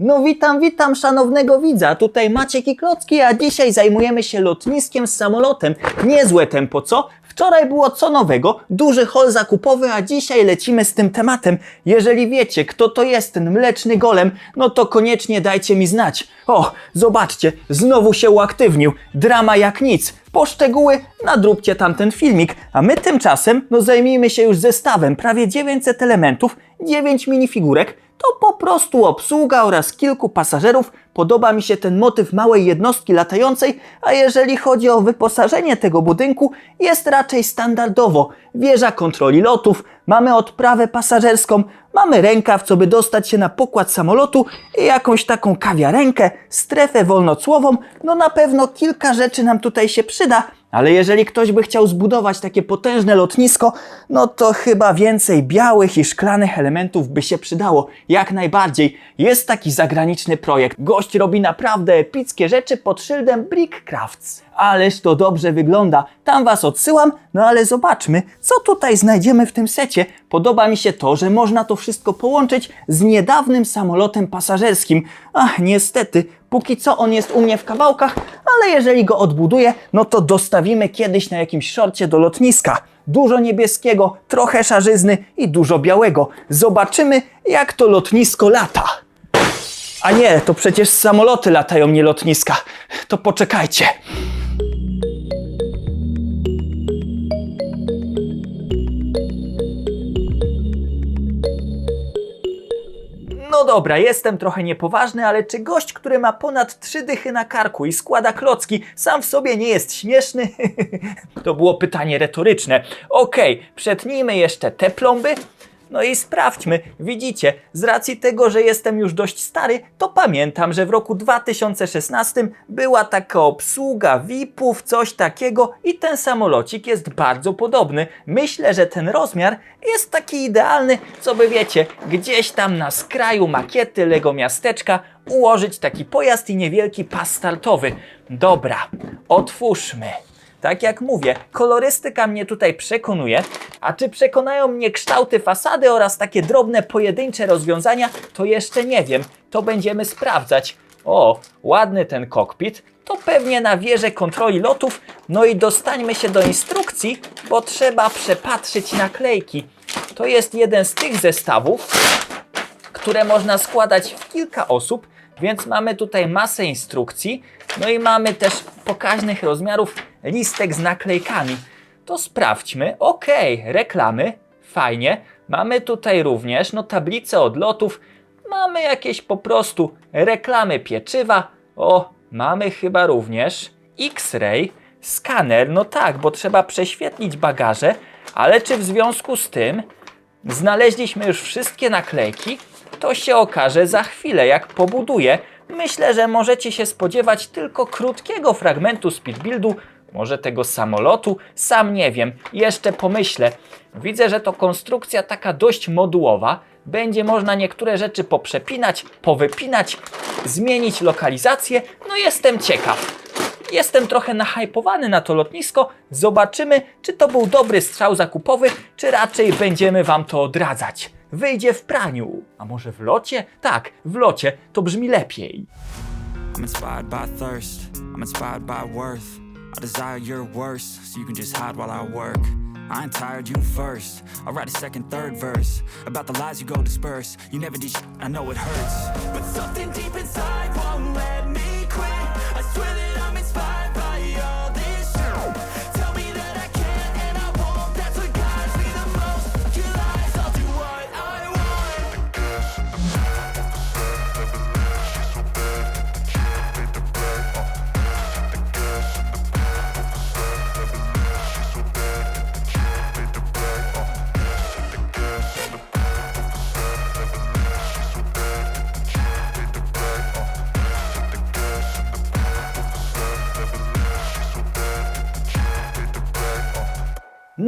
No witam, witam szanownego widza, tutaj Maciek i Klocki, a dzisiaj zajmujemy się lotniskiem z samolotem. Niezłe tempo, co? Wczoraj było co nowego, duży hol zakupowy, a dzisiaj lecimy z tym tematem. Jeżeli wiecie, kto to jest ten mleczny golem, no to koniecznie dajcie mi znać. O, zobaczcie, znowu się uaktywnił. Drama jak nic. Po szczegóły nadróbcie tamten filmik, a my tymczasem no zajmijmy się już zestawem. Prawie 900 elementów, 9 minifigurek, to po prostu obsługa oraz kilku pasażerów. Podoba mi się ten motyw małej jednostki latającej, a jeżeli chodzi o wyposażenie tego budynku, jest raczej standardowo. Wieża kontroli lotów, mamy odprawę pasażerską, mamy rękaw, co by dostać się na pokład samolotu i jakąś taką kawiarenkę, strefę wolnocłową. No na pewno kilka rzeczy nam tutaj się przyda, ale jeżeli ktoś by chciał zbudować takie potężne lotnisko, no to chyba więcej białych i szklanych elementów by się przydało. Jak najbardziej. Jest taki zagraniczny projekt. Gość robi naprawdę epickie rzeczy pod szyldem Brickcrafts. Ależ to dobrze wygląda. Tam was odsyłam, no ale zobaczmy, co tutaj znajdziemy w tym secie. Podoba mi się to, że można to wszystko połączyć z niedawnym samolotem pasażerskim. Ach, niestety, póki co on jest u mnie w kawałkach, ale jeżeli go odbuduję, no to dostawimy kiedyś na jakimś szorcie do lotniska. Dużo niebieskiego, trochę szarzyzny i dużo białego. Zobaczymy, jak to lotnisko lata. A nie, to przecież samoloty latają, nie lotniska. To poczekajcie. No dobra, jestem trochę niepoważny, ale czy gość, który ma ponad trzy dychy na karku i składa klocki, sam w sobie nie jest śmieszny? to było pytanie retoryczne. Okej, przetnijmy jeszcze te plomby. No i sprawdźmy. Widzicie, z racji tego, że jestem już dość stary, to pamiętam, że w roku 2016 była taka obsługa VIP-ów, coś takiego i ten samolocik jest bardzo podobny. Myślę, że ten rozmiar jest taki idealny, co by wiecie, gdzieś tam na skraju makiety Lego miasteczka ułożyć taki pojazd i niewielki pas startowy. Dobra, otwórzmy. Tak jak mówię, kolorystyka mnie tutaj przekonuje, a czy przekonają mnie kształty fasady oraz takie drobne pojedyncze rozwiązania, to jeszcze nie wiem. To będziemy sprawdzać. O, ładny ten kokpit. To pewnie na wieżę kontroli lotów. No i dostańmy się do instrukcji, bo trzeba przepatrzyć naklejki. To jest jeden z tych zestawów, które można składać w kilka osób, więc mamy tutaj masę instrukcji, no i mamy też pokaźnych rozmiarów listek z naklejkami. To sprawdźmy. Ok, reklamy, fajnie. Mamy tutaj również no, tablice odlotów, mamy jakieś po prostu reklamy pieczywa. O, mamy chyba również X-ray, skaner, no tak, bo trzeba prześwietlić bagaże, ale czy w związku z tym znaleźliśmy już wszystkie naklejki? To się okaże za chwilę, jak pobuduję. Myślę, że możecie się spodziewać tylko krótkiego fragmentu speedbuildu, może tego samolotu, sam nie wiem, jeszcze pomyślę. Widzę, że to konstrukcja taka dość modułowa. Będzie można niektóre rzeczy poprzepinać, powypinać, zmienić lokalizację. No jestem ciekaw. Jestem trochę nahypowany na to lotnisko. Zobaczymy, czy to był dobry strzał zakupowy, czy raczej będziemy wam to odradzać. Wyjdzie w praniu. A może w locie? Tak, w locie to brzmi lepiej. I'm inspired by thirst. I'm inspired by worth. I desire your worst, so you can just hide while I work. I ain't tired, you first. I'll write a second, third verse about the lies you go disperse. You never did, sh- I know it hurts. But something deep inside won't let me quit. I swear that I'm inspired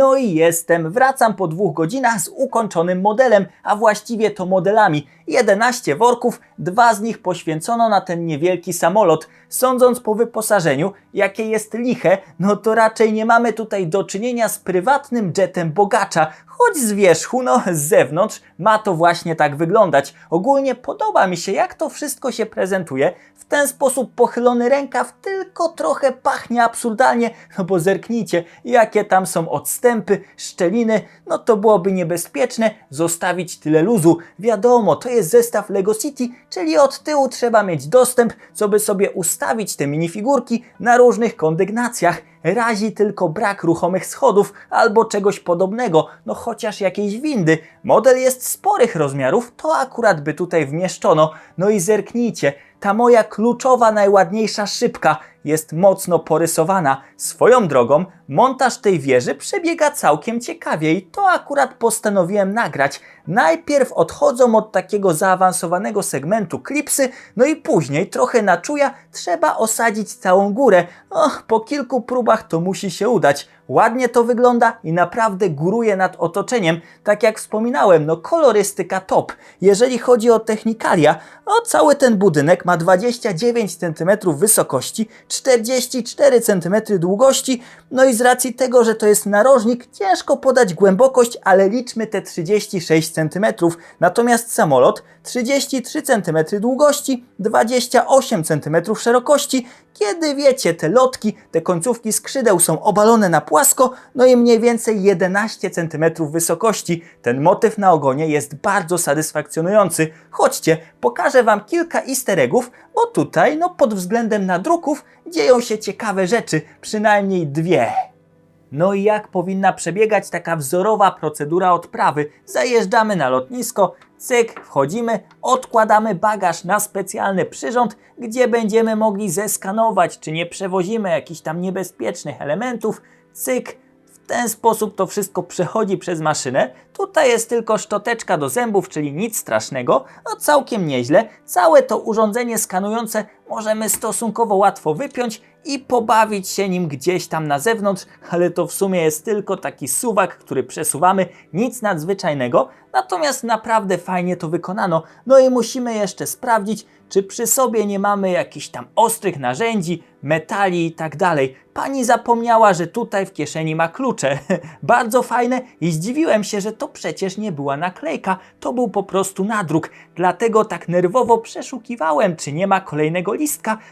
No i jestem, wracam po dwóch godzinach z ukończonym modelem, a właściwie to modelami. 11 worków, dwa z nich poświęcono na ten niewielki samolot. Sądząc po wyposażeniu, jakie jest liche, no to raczej nie mamy tutaj do czynienia z prywatnym jetem bogacza, choć z wierzchu, no z zewnątrz ma to właśnie tak wyglądać. Ogólnie podoba mi się, jak to wszystko się prezentuje. Ten sposób pochylony rękaw tylko trochę pachnie absurdalnie, no bo zerknijcie, jakie tam są odstępy, szczeliny, no to byłoby niebezpieczne zostawić tyle luzu. Wiadomo, to jest zestaw Lego City, czyli od tyłu trzeba mieć dostęp, co by sobie ustawić te minifigurki na różnych kondygnacjach. Razi tylko brak ruchomych schodów albo czegoś podobnego, no chociaż jakiejś windy. Model jest sporych rozmiarów, to akurat by tutaj wmieszczono. No i zerknijcie, ta moja kluczowa, najładniejsza szybka jest mocno porysowana. Swoją drogą, montaż tej wieży przebiega całkiem ciekawie i to akurat postanowiłem nagrać. Najpierw odchodzą od takiego zaawansowanego segmentu klipsy, no i później trochę na czuja trzeba osadzić całą górę. Och, po kilku próbach to musi się udać. Ładnie to wygląda i naprawdę góruje nad otoczeniem. Tak jak wspominałem, no kolorystyka top. Jeżeli chodzi o technikalia, no cały ten budynek ma 29 cm wysokości, 44 cm długości, no i z racji tego, że to jest narożnik, ciężko podać głębokość, ale liczmy te 36 cm. Natomiast samolot 33 cm długości, 28 cm szerokości, kiedy wiecie, te lotki, te końcówki skrzydeł są obalone na płasko, no i mniej więcej 11 cm wysokości. Ten motyw na ogonie jest bardzo satysfakcjonujący. Chodźcie, pokażę Wam kilka easter eggów, bo tutaj, no pod względem nadruków, dzieją się ciekawe rzeczy, przynajmniej dwie. No i jak powinna przebiegać taka wzorowa procedura odprawy? Zajeżdżamy na lotnisko, cyk, wchodzimy, odkładamy bagaż na specjalny przyrząd, gdzie będziemy mogli zeskanować, czy nie przewozimy jakichś tam niebezpiecznych elementów, cyk, w ten sposób to wszystko przechodzi przez maszynę. Tutaj jest tylko szczoteczka do zębów, czyli nic strasznego. No całkiem nieźle. Całe to urządzenie skanujące możemy stosunkowo łatwo wypiąć i pobawić się nim gdzieś tam na zewnątrz, ale to w sumie jest tylko taki suwak, który przesuwamy, nic nadzwyczajnego. Natomiast naprawdę fajnie to wykonano. No i musimy jeszcze sprawdzić, czy przy sobie nie mamy jakichś tam ostrych narzędzi, metali i tak dalej. Pani zapomniała, że tutaj w kieszeni ma klucze. Bardzo fajne i zdziwiłem się, że to przecież nie była naklejka, to był po prostu nadruk. Dlatego tak nerwowo przeszukiwałem, czy nie ma kolejnego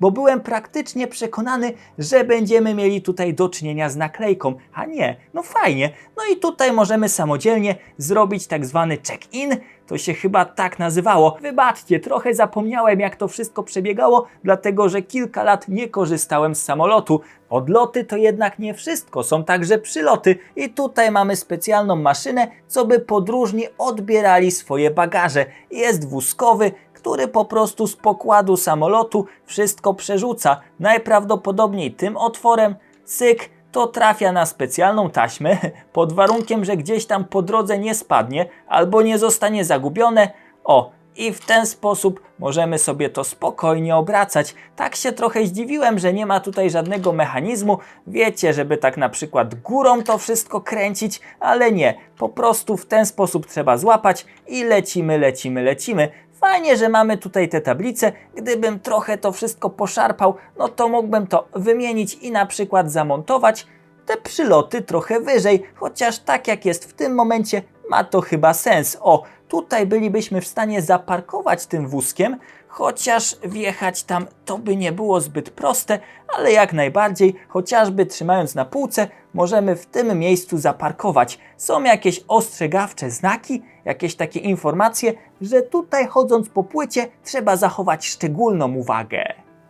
bo byłem praktycznie przekonany, że będziemy mieli tutaj do czynienia z naklejką. A nie, no fajnie. No i tutaj możemy samodzielnie zrobić tak zwany check-in. To się chyba tak nazywało. Wybaczcie, trochę zapomniałem jak to wszystko przebiegało, dlatego że kilka lat nie korzystałem z samolotu. Odloty to jednak nie wszystko, są także przyloty i tutaj mamy specjalną maszynę, co by podróżni odbierali swoje bagaże. Jest wózkowy, który po prostu z pokładu samolotu wszystko przerzuca. Najprawdopodobniej tym otworem, cyk, to trafia na specjalną taśmę, pod warunkiem, że gdzieś tam po drodze nie spadnie albo nie zostanie zagubione. O, i w ten sposób możemy sobie to spokojnie obracać. Tak się trochę zdziwiłem, że nie ma tutaj żadnego mechanizmu. Wiecie, żeby tak na przykład górą to wszystko kręcić, ale nie. Po prostu w ten sposób trzeba złapać i lecimy, lecimy, lecimy. Fajnie, że mamy tutaj te tablice. Gdybym trochę to wszystko poszarpał, no to mógłbym to wymienić i na przykład zamontować te przyloty trochę wyżej, chociaż tak jak jest w tym momencie, ma to chyba sens. O, tutaj bylibyśmy w stanie zaparkować tym wózkiem, chociaż wjechać tam to by nie było zbyt proste, ale jak najbardziej, chociażby trzymając na półce, możemy w tym miejscu zaparkować. Są jakieś ostrzegawcze znaki, jakieś takie informacje, że tutaj chodząc po płycie trzeba zachować szczególną uwagę.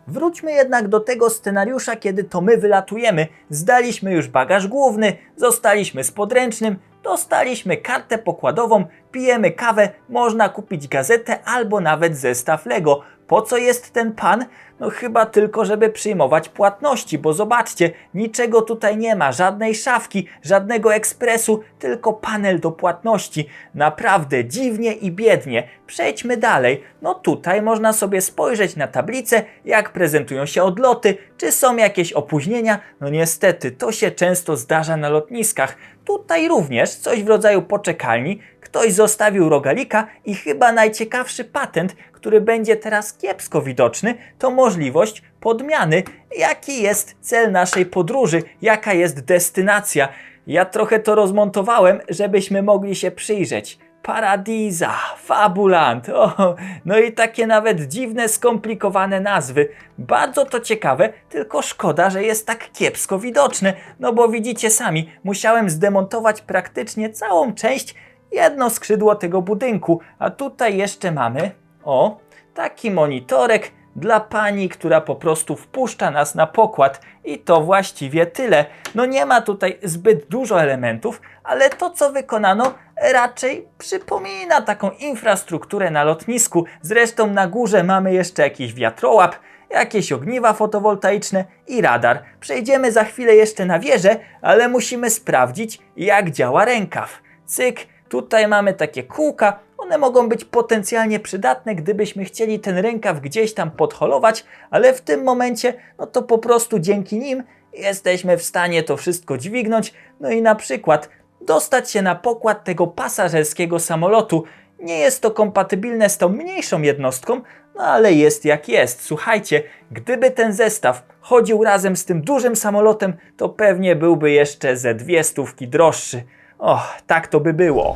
Wróćmy jednak do tego scenariusza, kiedy to my wylatujemy. Zdaliśmy już bagaż główny, zostaliśmy z podręcznym, dostaliśmy kartę pokładową, pijemy kawę, można kupić gazetę albo nawet zestaw Lego. Po co jest ten pan? No chyba tylko, żeby przyjmować płatności, bo zobaczcie, niczego tutaj nie ma, żadnej szafki, żadnego ekspresu, tylko panel do płatności. Naprawdę dziwnie i biednie. Przejdźmy dalej. No tutaj można sobie spojrzeć na tablicę, jak prezentują się odloty, czy są jakieś opóźnienia. No niestety, to się często zdarza na lotniskach. Tutaj również coś w rodzaju poczekalni. Ktoś zostawił rogalika i chyba najciekawszy patent, który będzie teraz kiepsko widoczny, to możliwość podmiany. Jaki jest cel naszej podróży? Jaka jest destynacja? Ja trochę to rozmontowałem, żebyśmy mogli się przyjrzeć. Paradiza, Fabuland, o, no i takie nawet dziwne, skomplikowane nazwy. Bardzo to ciekawe, tylko szkoda, że jest tak kiepsko widoczne, no bo widzicie sami, musiałem zdemontować praktycznie całą część, jedno skrzydło tego budynku, a tutaj jeszcze mamy, o, taki monitorek dla pani, która po prostu wpuszcza nas na pokład i to właściwie tyle. No nie ma tutaj zbyt dużo elementów, ale to co wykonano raczej przypomina taką infrastrukturę na lotnisku. Zresztą na górze mamy jeszcze jakiś wiatrołap, jakieś ogniwa fotowoltaiczne i radar. Przejdziemy za chwilę jeszcze na wieżę, ale musimy sprawdzić jak działa rękaw. Cyk, tutaj mamy takie kółka, one mogą być potencjalnie przydatne, gdybyśmy chcieli ten rękaw gdzieś tam podholować, ale w tym momencie, no to po prostu dzięki nim jesteśmy w stanie to wszystko dźwignąć, no i na przykład dostać się na pokład tego pasażerskiego samolotu. Nie jest to kompatybilne z tą mniejszą jednostką, no ale jest jak jest. Słuchajcie, gdyby ten zestaw chodził razem z tym dużym samolotem, to pewnie byłby jeszcze ze dwie stówki droższy. Och, tak to by było.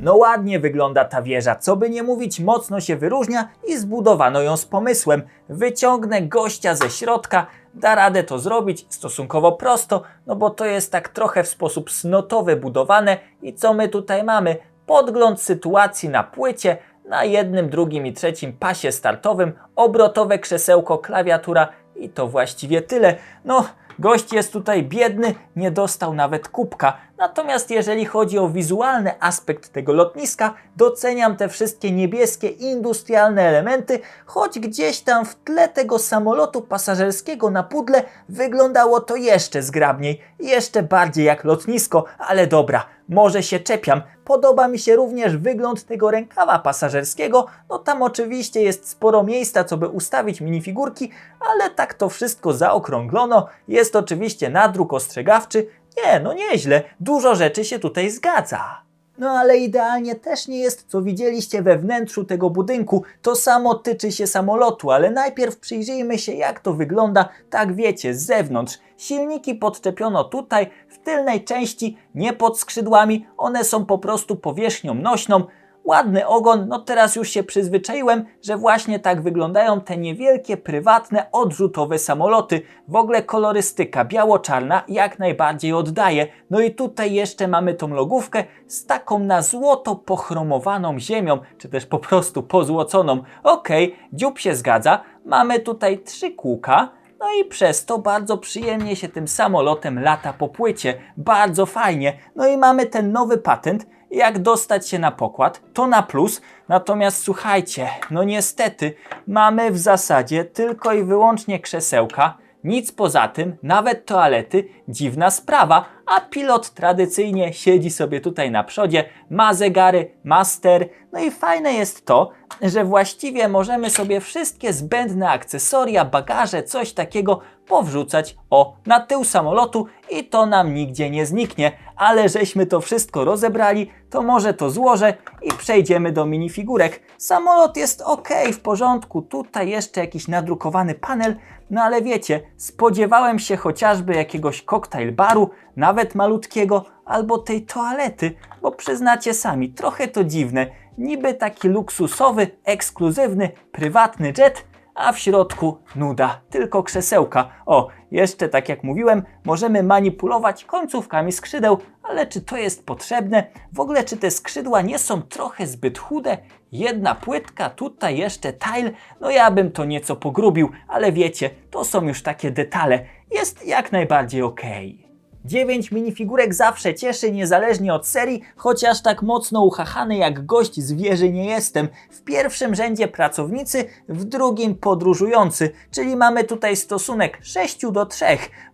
No ładnie wygląda ta wieża, co by nie mówić, mocno się wyróżnia i zbudowano ją z pomysłem. Wyciągnę gościa ze środka, da radę to zrobić stosunkowo prosto, no bo to jest tak trochę w sposób snotowy budowane i co my tutaj mamy? Podgląd sytuacji na płycie, na jednym, drugim i trzecim pasie startowym, obrotowe krzesełko, klawiatura i to właściwie tyle. No, Gość jest tutaj biedny, nie dostał nawet kubka. Natomiast jeżeli chodzi o wizualny aspekt tego lotniska, doceniam te wszystkie niebieskie industrialne elementy, choć gdzieś tam w tle tego samolotu pasażerskiego na pudle wyglądało to jeszcze zgrabniej, jeszcze bardziej jak lotnisko, ale dobra, może się czepiam. Podoba mi się również wygląd tego rękawa pasażerskiego. No tam oczywiście jest sporo miejsca, co by ustawić minifigurki, ale tak to wszystko zaokrąglono. Jest oczywiście nadruk ostrzegawczy. Nie, no nieźle. Dużo rzeczy się tutaj zgadza. No ale idealnie też nie jest, co widzieliście we wnętrzu tego budynku. To samo tyczy się samolotu, ale najpierw przyjrzyjmy się, jak to wygląda, tak wiecie, z zewnątrz. Silniki podczepiono tutaj, w tylnej części, nie pod skrzydłami, one są po prostu powierzchnią nośną. Ładny ogon, no teraz już się przyzwyczaiłem, że właśnie tak wyglądają te niewielkie, prywatne, odrzutowe samoloty. W ogóle kolorystyka biało-czarna jak najbardziej oddaje. No i tutaj jeszcze mamy tą logówkę z taką na złoto pochromowaną ziemią, czy też po prostu pozłoconą. Okej, dziób się zgadza. Mamy tutaj trzy kółka. No i przez to bardzo przyjemnie się tym samolotem lata po płycie. Bardzo fajnie. No i mamy ten nowy patent, jak dostać się na pokład. To na plus. Natomiast słuchajcie, no niestety mamy w zasadzie tylko i wyłącznie krzesełka. Nic poza tym, nawet toalety, dziwna sprawa, a pilot tradycyjnie siedzi sobie tutaj na przodzie, ma zegary, ma ster. No i fajne jest to, że właściwie możemy sobie wszystkie zbędne akcesoria, bagaże, coś takiego powrzucać o na tył samolotu i to nam nigdzie nie zniknie. Ale żeśmy to wszystko rozebrali, to może to złożę i przejdziemy do minifigurek. Samolot jest ok, w porządku. Tutaj jeszcze jakiś nadrukowany panel, no ale wiecie, spodziewałem się chociażby jakiegoś koktajl baru, nawet malutkiego, albo tej toalety, bo przyznacie sami, trochę to dziwne. Niby taki luksusowy, ekskluzywny, prywatny jet, a w środku nuda, tylko krzesełka. O, jeszcze tak jak mówiłem, możemy manipulować końcówkami skrzydeł, ale czy to jest potrzebne? W ogóle czy te skrzydła nie są trochę zbyt chude? Jedna płytka, tutaj jeszcze tile, no ja bym to nieco pogrubił, ale wiecie, to są już takie detale. Jest jak najbardziej okej. 9 minifigurek zawsze cieszy, niezależnie od serii, chociaż tak mocno uchachany jak gość z wieży nie jestem. W pierwszym rzędzie pracownicy, w drugim podróżujący, czyli mamy tutaj stosunek 6 do 3.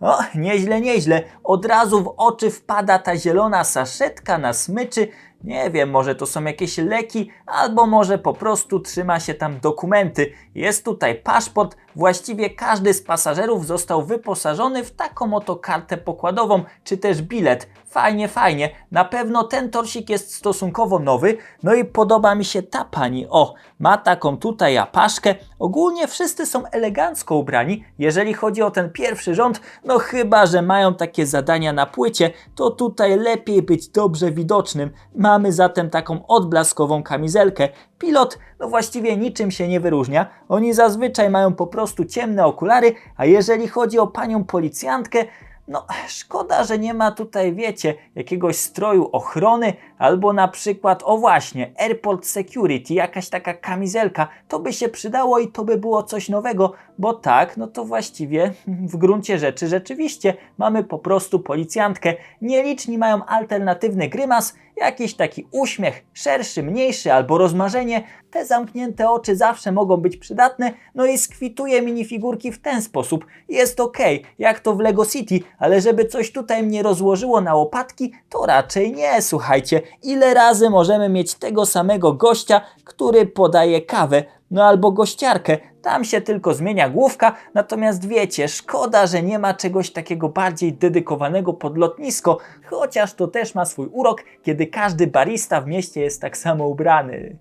O, nieźle, nieźle. Od razu w oczy wpada ta zielona saszetka na smyczy. Nie wiem, może to są jakieś leki, albo może po prostu trzyma się tam dokumenty. Jest tutaj paszport, Właściwie każdy z pasażerów został wyposażony w taką oto kartę pokładową, czy też bilet. Fajnie, fajnie. Na pewno ten torsik jest stosunkowo nowy. No i podoba mi się ta pani. O, ma taką tutaj apaszkę. Ogólnie wszyscy są elegancko ubrani. Jeżeli chodzi o ten pierwszy rząd, no chyba, że mają takie zadania na płycie, to tutaj lepiej być dobrze widocznym. Mamy zatem taką odblaskową kamizelkę. Pilot, no właściwie niczym się nie wyróżnia. Oni zazwyczaj mają po prostu ciemne okulary, a jeżeli chodzi o panią policjantkę, no, szkoda, że nie ma tutaj, wiecie, jakiegoś stroju ochrony, albo na przykład, o właśnie, Airport Security, jakaś taka kamizelka. To by się przydało i to by było coś nowego, bo tak, no to właściwie w gruncie rzeczy rzeczywiście mamy po prostu policjantkę. Nieliczni mają alternatywny grymas, jakiś taki uśmiech, szerszy, mniejszy albo rozmarzenie. Te zamknięte oczy zawsze mogą być przydatne, no i skwituję minifigurki w ten sposób. Jest ok, jak to w Lego City, ale żeby coś tutaj mnie rozłożyło na łopatki, to raczej nie, słuchajcie. Ile razy możemy mieć tego samego gościa, który podaje kawę? No albo gościarkę, tam się tylko zmienia główka, natomiast wiecie, szkoda, że nie ma czegoś takiego bardziej dedykowanego pod lotnisko, chociaż to też ma swój urok, kiedy każdy barista w mieście jest tak samo ubrany.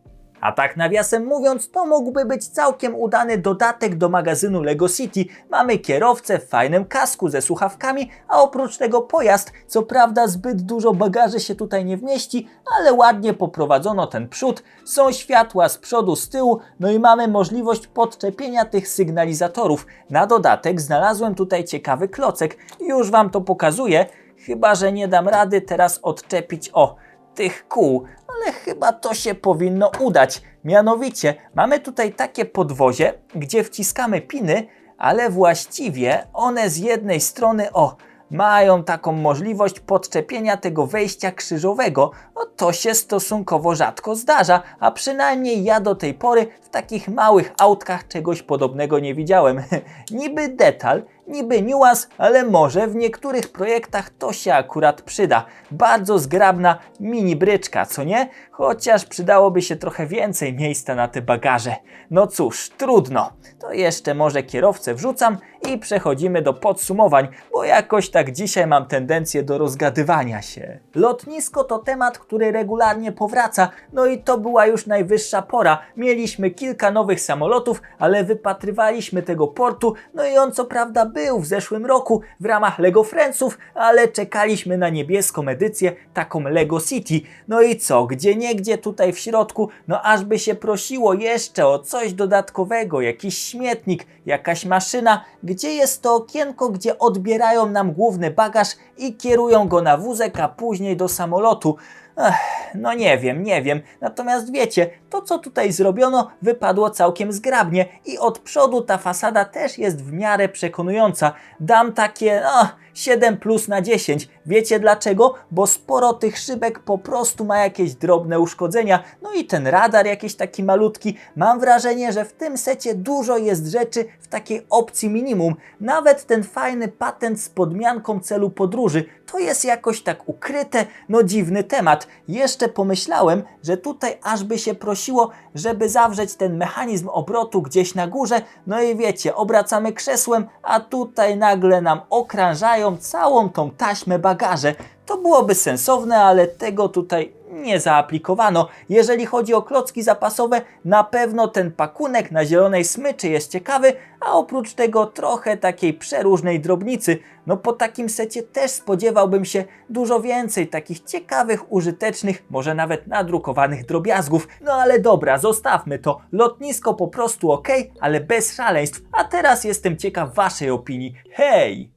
A tak nawiasem mówiąc, to mógłby być całkiem udany dodatek do magazynu Lego City. Mamy kierowcę w fajnym kasku ze słuchawkami, a oprócz tego pojazd. Co prawda zbyt dużo bagaży się tutaj nie wmieści, ale ładnie poprowadzono ten przód. Są światła z przodu, z tyłu, no i mamy możliwość podczepienia tych sygnalizatorów. Na dodatek znalazłem tutaj ciekawy klocek. Już Wam to pokazuję, chyba że nie dam rady teraz odczepić o tych kół, ale chyba to się powinno udać. Mianowicie mamy tutaj takie podwozie, gdzie wciskamy piny, ale właściwie one z jednej strony, o, mają taką możliwość podczepienia tego wejścia krzyżowego. No to się stosunkowo rzadko zdarza, a przynajmniej ja do tej pory w takich małych autkach czegoś podobnego nie widziałem. Niby detal, niby niuans, ale może w niektórych projektach to się akurat przyda. Bardzo zgrabna mini bryczka, co nie? Chociaż przydałoby się trochę więcej miejsca na te bagaże. No cóż, trudno. To jeszcze może kierowcę wrzucam i przechodzimy do podsumowań, bo jakoś tak dzisiaj mam tendencję do rozgadywania się. Lotnisko to temat, który regularnie powraca, no i to była już najwyższa pora. Mieliśmy kilka nowych samolotów, ale wypatrywaliśmy tego portu, no i on co prawda był w zeszłym roku w ramach Lego Friendsów, ale czekaliśmy na niebieską edycję, taką Lego City. No i co, gdzie niegdzie tutaj w środku, no aż by się prosiło jeszcze o coś dodatkowego, jakiś śmietnik, jakaś maszyna, gdzie jest to okienko, gdzie odbierają nam główny bagaż i kierują go na wózek, a później do samolotu. Ech, no nie wiem, nie wiem. Natomiast wiecie, to co tutaj zrobiono wypadło całkiem zgrabnie i od przodu ta fasada też jest w miarę przekonująca. Dam takie no, 7 plus na 10. Wiecie dlaczego? Bo sporo tych szybek po prostu ma jakieś drobne uszkodzenia. No i ten radar jakiś taki malutki. Mam wrażenie, że w tym secie dużo jest rzeczy w takiej opcji minimum. Nawet ten fajny patent z podmianką celu podróży. To jest jakoś tak ukryte, no dziwny temat. Jeszcze pomyślałem, że tutaj aż by się prosiło, żeby zawrzeć ten mechanizm obrotu gdzieś na górze. No i wiecie, obracamy krzesłem, a tutaj nagle nam okrążają całą tą taśmę bagaże. To byłoby sensowne, ale tego tutaj nie zaaplikowano. Jeżeli chodzi o klocki zapasowe, na pewno ten pakunek na zielonej smyczy jest ciekawy, a oprócz tego trochę takiej przeróżnej drobnicy. No po takim secie też spodziewałbym się dużo więcej takich ciekawych, użytecznych, może nawet nadrukowanych drobiazgów. No ale dobra, zostawmy to. Lotnisko po prostu ok, ale bez szaleństw. A teraz jestem ciekaw waszej opinii. Hej!